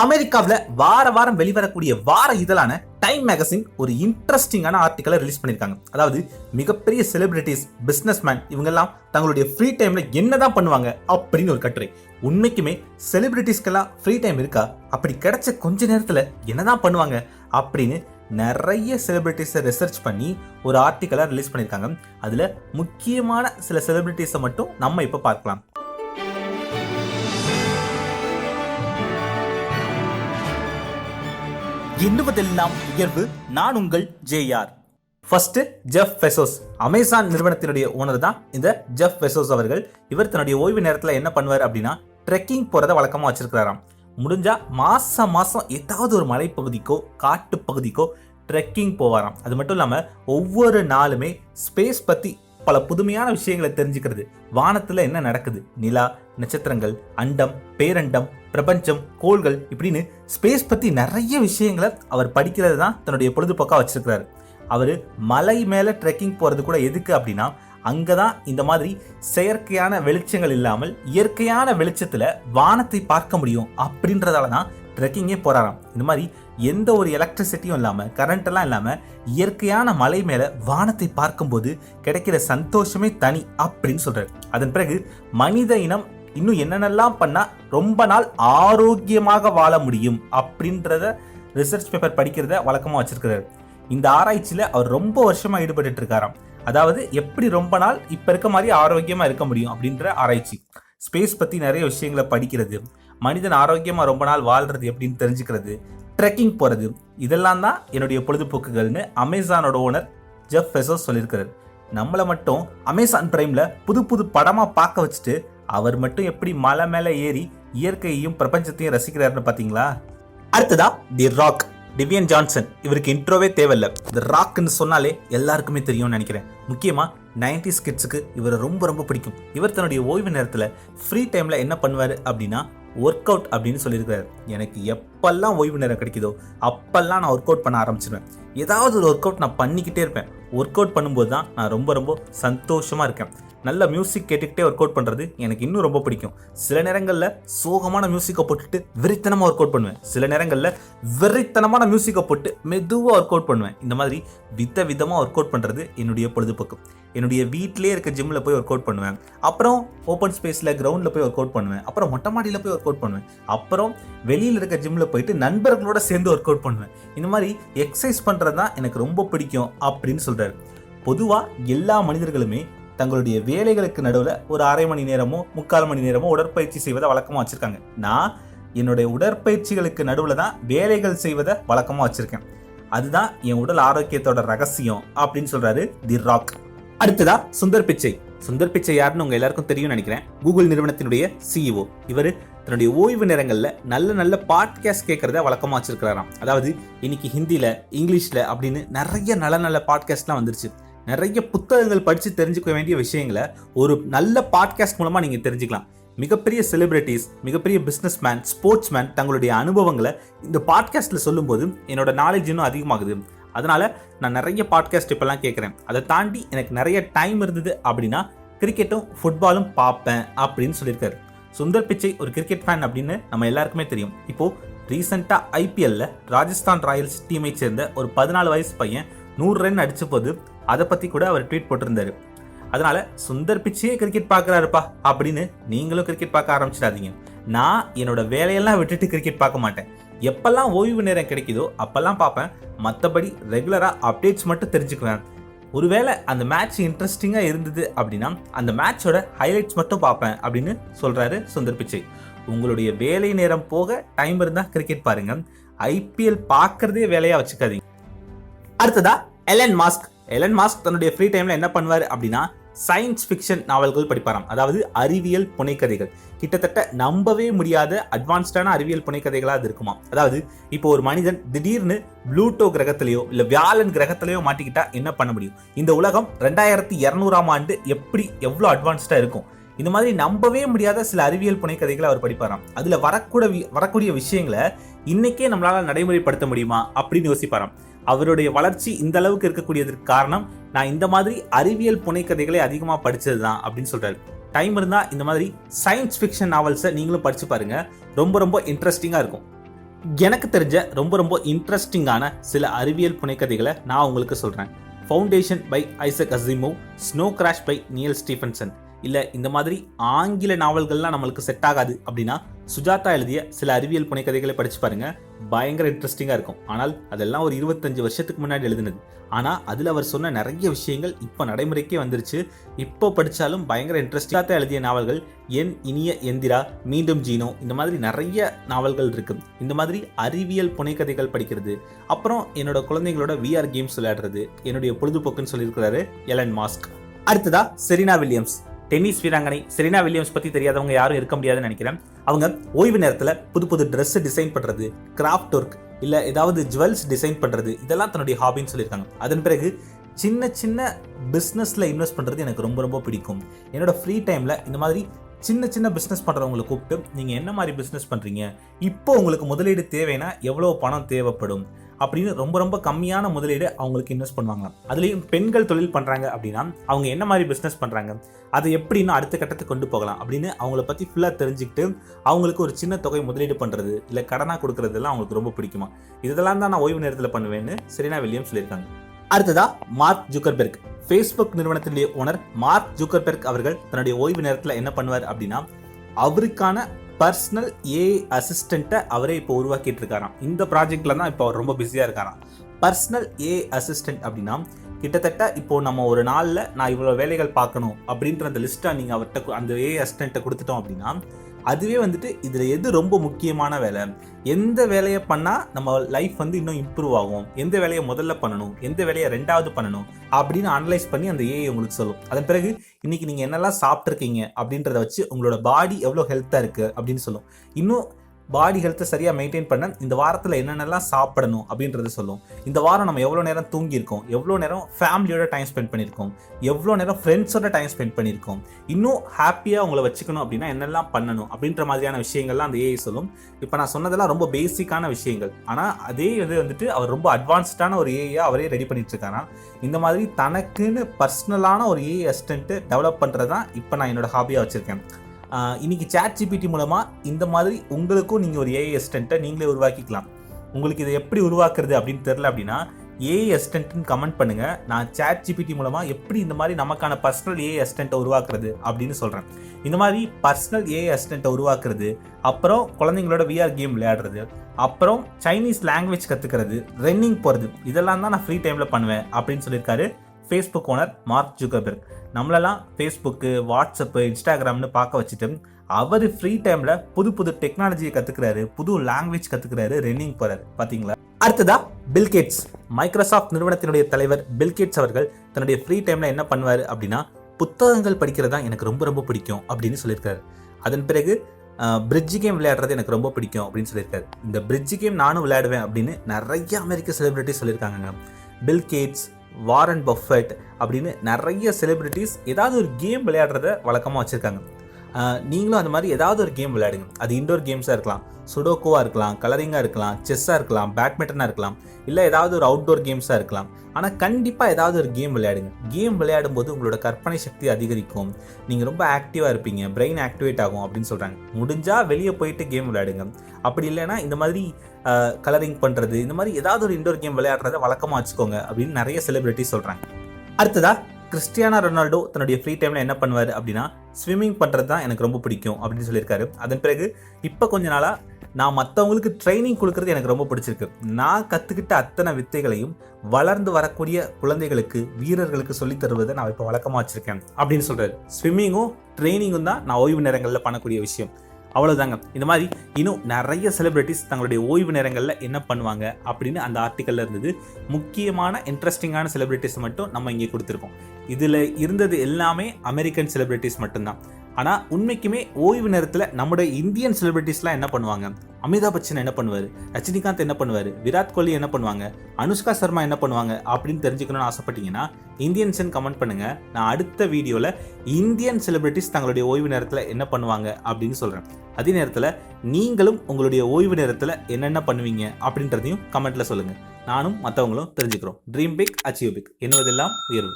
அமெரிக்காவில் வார வாரம் வெளிவரக்கூடிய வார இதழான டைம் மேகசின் ஒரு இன்ட்ரெஸ்டிங்கான ஆர்டிக்கலை ரிலீஸ் பண்ணியிருக்காங்க. அதாவது மிகப்பெரிய செலிபிரிட்டிஸ் பிஸ்னஸ்மேன் இவங்கெல்லாம் தங்களுடைய ஃப்ரீ டைமில் என்னதான் பண்ணுவாங்க அப்படின்னு ஒரு கட்டுரை. உண்மைக்குமே செலிபிரிட்டிஸ்க்கெல்லாம் ஃப்ரீ டைம் இருக்கா? அப்படி கிடைச்ச கொஞ்ச நேரத்தில் என்னதான் பண்ணுவாங்க அப்படின்னு நிறைய செலிபிரிட்டிஸை ரிசர்ச் பண்ணி ஒரு ஆர்டிக்கலை ரிலீஸ் பண்ணியிருக்காங்க. அதில் முக்கியமான சில செலிபிரிட்டிஸை மட்டும் நம்ம இப்போ பார்க்கலாம். எண்ணுவதெல்லாம் உயர்வு. நான் உங்கள் JR first Jeff Bezos Amazon நிறுவனத்தினுடைய ஓனர் தான் இந்த ஜெஃப் பெசோஸ் அவர்கள். இவர் தன்னுடைய ஓய்வு நேரத்தில் என்ன பண்ணுவார் அப்படின்னா ட்ரெக்கிங் போகிறத வழக்கமாக வச்சிருக்கிறாராம். முடிஞ்சா மாசம் மாசம் ஏதாவது ஒரு மலைப்பகுதிக்கோ காட்டு பகுதிக்கோ ட்ரெக்கிங் போவாராம். அது மட்டும் இல்லாமல் ஒவ்வொரு நாளுமே ஸ்பேஸ் பற்றி பல புதுமையான விஷயங்களை தெரிஞ்சுக்கிறது. வானத்துல என்ன நடக்குது? நிலா நட்சத்திரங்கள் அண்டம் பேரண்டம் பிரபஞ்சம் கோள்கள் இப்படின்னு ஸ்பேஸ் பத்தி நிறைய விஷயங்களை அவர் படிக்கிறது தான் தன்னுடைய பொழுதுபோக்கா வச்சிருக்கிறாரு. அவர் மலை மேல ட்ரெக்கிங் போறது கூட எதுக்கு அப்படின்னா அங்கதான் இந்த மாதிரி செயற்கையான வெளிச்சங்கள் இல்லாமல் இயற்கையான வெளிச்சத்துல வானத்தை பார்க்க முடியும் அப்படின்றதால தான் ட்ரெக்கிங்கே போகிறாராம் இந்த மாதிரி எந்த ஒரு எலக்ட்ரிசிட்டியும் இல்லாமல் கரண்ட்டெல்லாம் இல்லாமல் இயற்கையான மலை மேலே வானத்தை பார்க்கும்போது கிடைக்கிற சந்தோஷமே தனி அப்படின்னு சொல்கிறார் அதன் பிறகு மனித இனம் இன்னும் என்னென்னலாம் பண்ணால் ரொம்ப நாள் ஆரோக்கியமாக வாழ முடியும் அப்படின்றத ரிசர்ச் பேப்பர் படிக்கிறத வழக்கமாக வச்சுருக்கிறார். இந்த ஆராய்ச்சியில் அவர் ரொம்ப வருஷமாக ஈடுபட்டு இருக்காராம். அதாவது எப்படி ரொம்ப நாள் இப்போ இருக்க மாதிரி ஆரோக்கியமாக இருக்க முடியும் அப்படின்ற ஆராய்ச்சி. ஸ்பேஸ் பற்றி நிறைய விஷயங்களை படிக்கிறது. மனிதன் ஆரோக்கியமாக ரொம்ப நாள் வாழ்கிறது எப்படின்னு தெரிஞ்சுக்கிறது ட்ரெக்கிங் போகிறது இதெல்லாம் தான் என்னுடைய பொழுதுபோக்குகள்னு அமேசானோட ஓனர் ஜெஃப் பெசோஸ் சொல்லியிருக்கிறார். நம்மளை மட்டும் அமேசான் ப்ரைமில் புது புது படமாக பார்க்க வச்சுட்டு அவர் மட்டும் எப்படி மலை மேலே ஏறி இயற்கையையும் பிரபஞ்சத்தையும் ரசிக்கிறாருன்னு பார்த்தீங்களா? அடுத்ததா தி ராக் டிவியன் ஜான்சன் இவருக்கு இன்ட்ரோவே தேவையில்ல. இந்த ராக்னு சொன்னாலே எல்லாருக்குமே தெரியும்னு நினைக்கிறேன். முக்கியமாக நைன்டிஸ் கிட்ஸுக்கு இவரை ரொம்ப ரொம்ப பிடிக்கும். இவர் தன்னுடைய ஓய்வு நேரத்தில் ஃப்ரீ டைமில் என்ன பண்ணுவார் அப்படின்னா ஒர்க் அவுட் அப்படின்னு சொல்லியிருக்காரு எனக்கு எப்பெல்லாம் ஓய்வு நேரம் கிடைக்குதோ அப்பெல்லாம் நான் ஒர்க் அவுட் பண்ண ஆரம்பிச்சிருவேன். ஏதாவது ஒரு ஒர்க் அவுட் நான் பண்ணிக்கிட்டே இருப்பேன். ஒர்க் அவுட் பண்ணும்போது தான் நான் ரொம்ப ரொம்ப சந்தோஷமாக இருக்கேன். நல்ல மியூசிக் கேட்டுக்கிட்டே ஒர்க் அவுட் பண்ணுறது எனக்கு இன்னும் ரொம்ப பிடிக்கும். சில நேரங்களில் சோகமான மியூசிக்கை போட்டுட்டு வெறித்தனமாக ஒர்க் அவுட் பண்ணுவேன். சில நேரங்களில் வெறித்தனமான மியூசிக்கை போட்டு மெதுவாக ஒர்க் அவுட் பண்ணுவேன். இந்த மாதிரி வித விதமாக ஒர்க் அவுட் பண்ணுறது என்னுடைய பொழுதுபோக்கு. என்னுடைய வீட்டிலேயே இருக்க ஜிம்மில் போய் ஒர்க் அவுட் பண்ணுவேன். அப்புறம் ஓப்பன் ஸ்பேஸில் கிரவுண்டில் போய் ஒர்க் அவுட் பண்ணுவேன். அப்புறம் மொட்டை மாடியில் போய் ஒர்க் அவுட் பண்ணுவேன். அப்புறம் வெளியில் இருக்க ஜிம்மில் போயிட்டு நண்பர்களோட சேர்ந்து ஒர்க் அவுட் பண்ணுவேன். இந்த மாதிரி எக்ஸசைஸ் பண்ணுறது தான் எனக்கு ரொம்ப பிடிக்கும் அப்படின்னு சொல்கிறாரு பொதுவாக எல்லா மனிதர்களுமே தங்களுடைய வேலைகளுக்கு நடுவில் ஒரு அரை மணி நேரமோ முக்கால் மணி நேரமோ உடற்பயிற்சி செய்வதை வழக்கமாக வச்சுருக்காங்க. நான் என்னுடைய உடற்பயிற்சிகளுக்கு நடுவில் தான் வேலைகள் செய்வதை வழக்கமாக வச்சுருக்கேன். அதுதான் என் உடல் ஆரோக்கியத்தோட ரகசியம் அப்படின்னு சொல்கிறாரு தி ராக். அடுத்ததா சுந்தர் பிச்சை. சுந்தர் பிச்சை யாருன்னு உங்க எல்லாருக்கும் தெரியும் நினைக்கிறேன். கூகுள் நிறுவனத்தினுடைய சிஇஓ இவர் தன்னுடைய ஓய்வு நேரங்களில் நல்ல நல்ல பாட்காஸ்ட் கேட்கறத வழக்கமாக வச்சிருக்கிறாராம். அதாவது இன்னைக்கு ஹிந்தியில் இங்கிலீஷில் அப்படின்னு நிறைய நல்ல நல்ல பாட்காஸ்ட்லாம் வந்துருச்சு. நிறைய புத்தகங்கள் படித்து தெரிஞ்சுக்க வேண்டிய விஷயங்களை ஒரு நல்ல பாட்காஸ்ட் மூலமாக நீங்கள் தெரிஞ்சுக்கலாம். மிகப்பெரிய செலிபிரிட்டிஸ் மிகப்பெரிய பிஸ்னஸ் மேன் ஸ்போர்ட்ஸ் மேன் தங்களுடைய அனுபவங்களை இந்த பாட்காஸ்ட்டில் சொல்லும்போது என்னோட நாலேஜ் இன்னும் அதிகமாகுது. அதனால் நான் நிறைய பாட்காஸ்ட் இப்போல்லாம் கேட்குறேன். அதை தாண்டி எனக்கு நிறைய டைம் இருந்தது அப்படின்னா கிரிக்கெட்டும் ஃபுட்பாலும் பார்ப்பேன் அப்படின்னு சொல்லியிருக்காரு. சுந்தர் பிச்சை ஒரு கிரிக்கெட் ஃபேன் அப்படின்னு நம்ம எல்லாருக்குமே தெரியும். இப்போது ரீசெண்டாக ஐபிஎல்ல ராஜஸ்தான் ராயல்ஸ் டீமை சேர்ந்த ஒரு பதினாலு வயசு பையன் நூறு ரன் அடிச்ச போது அதை பற்றி கூட அவர் ட்வீட் போட்டிருந்தாரு. அதனால சுந்தர் பிச்சையே கிரிக்கெட் பார்க்குறாருப்பா அப்படின்னு நீங்களும் கிரிக்கெட் பார்க்க ஆரம்பிச்சிடாதீங்க. நான் என்னோட வேலையெல்லாம் விட்டுட்டு கிரிக்கெட் பார்க்க மாட்டேன். எப்பெல்லாம் ஓய்வு நேரம் கிடைக்குதோ அப்பெல்லாம் பார்ப்பேன். மற்றபடி ரெகுலராக அப்டேட்ஸ் மட்டும் தெரிஞ்சுக்குவேன். ஒருவேளை அந்த மேட்ச் இன்ட்ரெஸ்டிங்காக இருந்தது அப்படின்னா அந்த மேட்சோட ஹைலைட்ஸ் மட்டும் பார்ப்பேன் அப்படின்னு சொல்கிறாரு சுந்தர் பிச்சை. உங்களுடைய வேலை நேரம் போக டைம் இருந்தால் கிரிக்கெட் பாருங்கள் ஐபிஎல் பார்க்குறதே வேலையாக வச்சுக்காதீங்க. அடுத்ததா எலன் மாஸ்க் எலன் மாஸ்க் தன்னுடைய ஃப்ரீ டைம்ல என்ன பண்ணுவார் அப்படின்னா சயின்ஸ் ஃபிக்ஷன் நாவல்கள் படிப்பாராம். அதாவது அறிவியல் புனைக்கதைகள் கிட்டத்தட்ட நம்பவே முடியாத அட்வான்ஸ்டான அறிவியல் புனைக்கதைகளாக அது இருக்குமா அதாவது இப்போ ஒரு மனிதன் திடீர்னு ப்ளூட்டோ கிரகத்திலேயோ இல்லை வியாழன் கிரகத்திலேயோ மாட்டிக்கிட்டா என்ன பண்ண முடியும்? இந்த உலகம் ரெண்டாயிரத்தி இரநூறாம் ஆண்டு எப்படி எவ்வளோ அட்வான்ஸ்டாக இருக்கும்? இந்த மாதிரி நம்பவே முடியாத சில அறிவியல் புனைக்கதைகளை அவர் படிப்பாராம். அதில் வரக்கூட வரக்கூடிய விஷயங்களை இன்னைக்கே நம்மளால் நடைமுறைப்படுத்த முடியுமா? அப்படின்னு யோசிப்பாராம். அவருடைய வளர்ச்சி இந்த அளவுக்கு இருக்கக்கூடியதற்கு காரணம் நான் இந்த மாதிரி அறிவியல் புனைக்கதைகளை அதிகமாக படித்தது தான் அப்படின்னு சொல்கிறாரு டைம் இருந்தால் இந்த மாதிரி சயின்ஸ் ஃபிக்ஷன் நாவல்ஸை நீங்களும் படித்து பாருங்க. ரொம்ப ரொம்ப இன்ட்ரெஸ்டிங்காக இருக்கும். எனக்கு தெரிஞ்ச ரொம்ப ரொம்ப இன்ட்ரெஸ்டிங்கான சில அறிவியல் புனைக்கதைகளை நான் உங்களுக்கு சொல்கிறேன் Foundation by Isaac Asimov Snow Crash by Neal Stephenson இல்லை இந்த மாதிரி ஆங்கில நாவல்கள்லாம் நம்மளுக்கு செட் ஆகாது அப்படின்னா சுஜாதா எழுதிய சில அறிவியல் புனைக்கதைகளை படிச்சு பாருங்க. பயங்கர இன்ட்ரெஸ்டிங்காக இருக்கும். ஆனால் அதெல்லாம் ஒரு இருபத்தஞ்சு வருஷத்துக்கு முன்னாடி எழுதினது. ஆனால் அதில் அவர் சொன்ன நிறைய விஷயங்கள் இப்போ நடைமுறைக்கே வந்துருச்சு. இப்போ படித்தாலும் பயங்கர இன்ட்ரெஸ்டிங்காக எழுதிய நாவல்கள் என் இனிய எந்திரா மீண்டும் ஜீனோ இந்த மாதிரி நிறைய நாவல்கள் இருக்கு. இந்த மாதிரி அறிவியல் புனைக்கதைகள் படிக்கிறது. அப்புறம் என்னோட குழந்தைங்களோட விஆர் கேம்ஸ் விளையாடுறது. என்னுடைய பொழுதுபோக்குன்னு சொல்லியிருக்கிறாரு எலன் மாஸ்க். அடுத்ததா செரினா வில்லியம்ஸ். டென்னிஸ் வீராங்கனை செரீனா வில்லியம்ஸ் பத்தி தெரியாதவங்க யாரும் இருக்க முடியாதுன்னு நினைக்கிறேன். அவங்க ஓய்வு நேரத்தில் புது புது ட்ரெஸ் டிசைன் பண்றது கிராஃப்ட் ஒர்க் இல்ல ஏதாவது ஜுவல்ஸ் டிசைன் பண்றது இதெல்லாம் தன்னுடைய ஹாபின்னு சொல்லியிருக்காங்க. அதன் பிறகு சின்ன சின்ன பிஸ்னஸில் இன்வெஸ்ட் பண்ணுறது எனக்கு ரொம்ப ரொம்ப பிடிக்கும். என்னோட ஃப்ரீ டைமில் இந்த மாதிரி சின்ன சின்ன பிஸ்னஸ் பண்ணுறவங்களை கூப்பிட்டு நீங்கள் என்ன மாதிரி பிஸ்னஸ் பண்ணுறீங்க இப்போ உங்களுக்கு முதலீடு தேவைன்னா எவ்வளோ பணம் தேவைப்படும்? அப்படின்னு ரொம்ப ரொம்ப கம்மியான முதலீடு அவங்களுக்கு இன்வெஸ்ட் பண்ணுவாங்க. அதுலேயும் பெண்கள் தொழில் பண்ணுறாங்க அப்படின்னா அவங்க என்ன மாதிரி பிஸ்னஸ் பண்ணுறாங்க அதை எப்படி இன்னும் அடுத்த கட்டத்துக்கு கொண்டு போகலாம் அப்படின்னு அவங்கள பற்றி ஃபுல்லாக தெரிஞ்சுக்கிட்டு அவங்களுக்கு ஒரு சின்ன தொகை முதலீடு பண்ணுறது இல்லை கடனாக கொடுக்குறதெல்லாம் அவங்களுக்கு ரொம்ப பிடிக்குமா? இதெல்லாம் தான் நான் ஓய்வு நேரத்தில் பண்ணுவேன்னு செரீனா வில்லியம் சொல்லியிருக்காங்க. அடுத்ததா மார்க் ஜுக்கர்பெர்க். ஃபேஸ்புக் நிறுவனத்தினுடைய ஓனர் மார்க் ஜுக்கர்பெர்க் அவர்கள் தன்னுடைய ஓய்வு நேரத்தில் என்ன பண்ணுவார் அப்படின்னா அவருக்கான பர்சனல் ஏ அசிஸ்டண்ட்டை அவரே இப்போ உருவாக்கிட்டு இருக்காராம் இந்த ப்ராஜெக்டில் தான் இப்போ அவர் ரொம்ப பிஸியாக இருக்காராம். பர்சனல் ஏ அசிஸ்டன்ட் அப்படின்னா கிட்டத்தட்ட இப்போ நம்ம ஒரு நாளில் நான் இவ்வளோ வேலைகள் பார்க்கணும் அப்படின்ற அந்த லிஸ்ட்டை நீங்கள் அவர்கிட்ட அந்த ஏ அசிஸ்டண்ட்டை கொடுத்துட்டோம் அப்படின்னா அதுவே வந்துட்டு இதில் எது ரொம்ப முக்கியமான வேலை? எந்த வேலையை பண்ணால் நம்ம லைஃப் வந்து இன்னும் இம்ப்ரூவ் ஆகும்? எந்த வேலையை முதல்ல பண்ணணும்? எந்த வேலையை ரெண்டாவது பண்ணணும்? அப்படின்னு அனலைஸ் பண்ணி அந்த ஏஐ உங்களுக்கு சொல்லும். அதன் பிறகு இன்னைக்கு நீங்கள் என்னெல்லாம் சாப்பிட்ருக்கீங்க அப்படின்றத வச்சு உங்களோட பாடி எவ்வளோ ஹெல்த்தாக இருக்குது அப்படின்னு சொல்லும். இன்னும் பாடி ஹெல்த்தை சரியாக மெயின்டைன் பண்ண இந்த வாரத்தில் என்னென்னலாம் சாப்பிடணும் அப்படின்றத சொல்லும். இந்த வாரம் நம்ம எவ்வளோ நேரம் தூங்கியிருக்கோம் எவ்வளோ நேரம் ஃபேமிலியோட டைம் ஸ்பெண்ட் பண்ணியிருக்கோம் எவ்வளோ நேரம் ஃப்ரெண்ட்ஸோட டைம் ஸ்பெண்ட் பண்ணியிருக்கோம் இன்னும் ஹாப்பியாக உங்களை வச்சுக்கணும் அப்படின்னா என்னெல்லாம் பண்ணணும் அப்படின்ற மாதிரியான விஷயங்கள்லாம் அந்த ஏஐ சொல்லும். இப்போ நான் சொன்னதெல்லாம் ரொம்ப பேசிக்கான விஷயங்கள். ஆனால் அதே இது வந்துட்டு அவர் ரொம்ப அட்வான்ஸ்டான ஒரு ஏஐயாக அவரே ரெடி பண்ணிட்டு இந்த மாதிரி தனக்குன்னு பர்சனலான ஒரு ஏஐ அசிஸ்டன்ட்டு டெவலப் பண்ணுறது தான் இப்போ நான் என்னோட ஹாபியாக வச்சுருக்கேன். இன்றைக்கி இன்னைக்கு சேட் ஜிபிடி மூலமாக இந்த மாதிரி உங்களுக்கும் நீங்கள் ஒரு ஏஐ அசிஸ்டண்ட்டை நீங்களே உருவாக்கிக்கலாம். உங்களுக்கு இதை எப்படி உருவாக்குறது அப்படின்னு தெரில அப்படின்னா ஏஐ அசிஸ்டன்ட்னு கமெண்ட் பண்ணுங்கள் நான் சேட் ஜிபிடி மூலமாக எப்படி இந்த மாதிரி நமக்கான பர்சனல் ஏஐ அசிஸ்டண்ட்டை உருவாக்குறது அப்படின்னு சொல்கிறேன் இந்த மாதிரி பர்சனல் ஏஐ அசிஸ்டண்ட்டை உருவாக்குறது அப்புறம் குழந்தைங்களோட விஆர் கேம் விளையாடுறது அப்புறம் சைனீஸ் லாங்குவேஜ் கற்றுக்கிறது ரன்னிங் போகிறது இதெல்லாம் தான் நான் ஃப்ரீ டைமில் பண்ணுவேன் அப்படின்னு சொல்லியிருக்காரு ஃபேஸ்புக் ஓனர் மார்க் ஜுகர்பெர்க் நம்மளெல்லாம் ஃபேஸ்புக்கு வாட்ஸ்அப்பு இன்ஸ்டாகிராம்னு பார்க்க வச்சுட்டு அவர் ஃப்ரீ டைமில் புது புது டெக்னாலஜியை கற்றுக்கிறாரு புது லாங்குவேஜ் கற்றுக்கிறாரு ரன்னிங் போகிறாரு பார்த்தீங்களா அடுத்ததா பில்கேட்ஸ் மைக்ரோசாஃப்ட் நிறுவனத்தினுடைய தலைவர் பில்கேட்ஸ் அவர்கள் தன்னுடைய ஃப்ரீ டைமில் என்ன பண்ணுவார் அப்படின்னா புத்தகங்கள் படிக்கிறது தான் எனக்கு ரொம்ப ரொம்ப பிடிக்கும் அப்படின்னு சொல்லியிருக்காரு. அதன் பிறகு பிரிட்ஜ் கேம் விளையாடுறது எனக்கு ரொம்ப பிடிக்கும் அப்படின்னு சொல்லியிருக்காரு. இந்த பிரிட்ஜ் கேம் நானும் விளையாடுவேன் அப்படின்னு நிறைய அமெரிக்க செலிபிரிட்டி சொல்லியிருக்காங்க பில் கேட்ஸ் வாரன் பஃபெட் அப்படின்னு நிறைய செலிபிரிட்டிஸ் ஏதாவது ஒரு கேம் விளையாடுறத வழக்கமாக வச்சுருக்காங்க. நீங்களும் அந்த மாதிரி ஏதாவது ஒரு கேம் விளையாடுங்க. அது இண்டோர் கேம்ஸாக இருக்கலாம். சுடோக்கோவாக இருக்கலாம் கலரிங்காக இருக்கலாம் செஸ்ஸாக இருக்கலாம் பேட்மிண்டனாக இருக்கலாம் இல்லை ஏதாவது ஒரு அவுட்டோர் கேம்ஸாக இருக்கலாம். ஆனால் கண்டிப்பாக ஏதாவது ஒரு கேம் விளையாடுங்க. கேம் விளையாடும் போது உங்களோட கற்பனை சக்தி அதிகரிக்கும். நீங்கள் ரொம்ப ஆக்டிவாக இருப்பீங்க. பிரெயின் ஆக்டிவேட் ஆகும் அப்படின்னு சொல்கிறாங்க முடிஞ்சால் வெளியே போயிட்டு கேம் விளையாடுங்க. அப்படி இல்லைன்னா இந்த மாதிரி கலரிங் பண்ணுறது இந்த மாதிரி ஏதாவது ஒரு இண்டோர் கேம் விளையாடுறத வழக்கமாக வச்சுக்கோங்க அப்படின்னு நிறைய செலிபிரிட்டி சொல்கிறாங்க அடுத்ததா கிறிஸ்டியானா ரொனால்டோ தன்னுடைய ஃப்ரீ டைமில் என்ன பண்ணுவார் அப்படின்னா ஸ்விம்மிங் பண்ணுறது தான் எனக்கு ரொம்ப பிடிக்கும் அப்படின்னு சொல்லியிருக்காரு. அதன் பிறகு இப்போ கொஞ்ச நாளாக நான் மற்றவங்களுக்கு ட்ரைனிங் கொடுக்கறது எனக்கு ரொம்ப பிடிச்சிருக்கு. நான் கற்றுக்கிட்ட அத்தனை வித்தைகளையும் வளர்ந்து வரக்கூடிய குழந்தைகளுக்கு வீரர்களுக்கு சொல்லித் தருவதை நான் இப்போ வழக்கமாக வச்சுருக்கேன் அப்படின்னு சொல்கிறாரு ஸ்விம்மிங்கும் ட்ரைனிங்கும் தான் நான் ஓய்வு நேரங்களில் பண்ணக்கூடிய விஷயம். அவ்வளோதாங்க இந்த மாதிரி இன்னும் நிறைய செலிப்ரிட்டிஸ் தங்களுடைய ஓய்வு நேரங்களில் என்ன பண்ணுவாங்க அப்படின்னு அந்த ஆர்டிக்கலில் இருந்தது. முக்கியமான இன்ட்ரெஸ்டிங்கான செலிப்ரிட்டிஸ் மட்டும் நம்ம இங்கே கொடுத்துருக்கோம் இதில் இருந்தது எல்லாமே அமெரிக்கன் செலிப்ரிட்டிஸ் மட்டும்தான். ஆனால் உண்மைக்குமே ஓய்வு நேரத்தில் நம்முடைய இந்தியன் செலிபிரிட்டிஸ்லாம் என்ன பண்ணுவாங்க? அமிதாப் பச்சன் என்ன பண்ணுவார்? ரஜினிகாந்த் என்ன பண்ணுவார்? விராட் கோலி என்ன பண்ணுவாங்க? அனுஷ்கா சர்மா என்ன பண்ணுவாங்க? அப்படின்னு தெரிஞ்சுக்கணும்னு ஆசைப்பட்டீங்கன்னா இந்தியன்ஸ்ன்னு கமெண்ட் பண்ணுங்க. நான் அடுத்த வீடியோவில் இந்தியன் செலிபிரிட்டிஸ் தங்களுடைய ஓய்வு நேரத்தில் என்ன பண்ணுவாங்க அப்படின்னு சொல்கிறேன் அதே நேரத்தில் நீங்களும் உங்களுடைய ஓய்வு நேரத்தில் என்னென்ன பண்ணுவீங்க அப்படின்றதையும் கமெண்ட்டில் சொல்லுங்கள் நானும் மற்றவங்களும் தெரிஞ்சுக்கிறோம். ட்ரீம் பிக் அச்சீவ் பிக் என்னுவதெல்லாம் உயர்வு.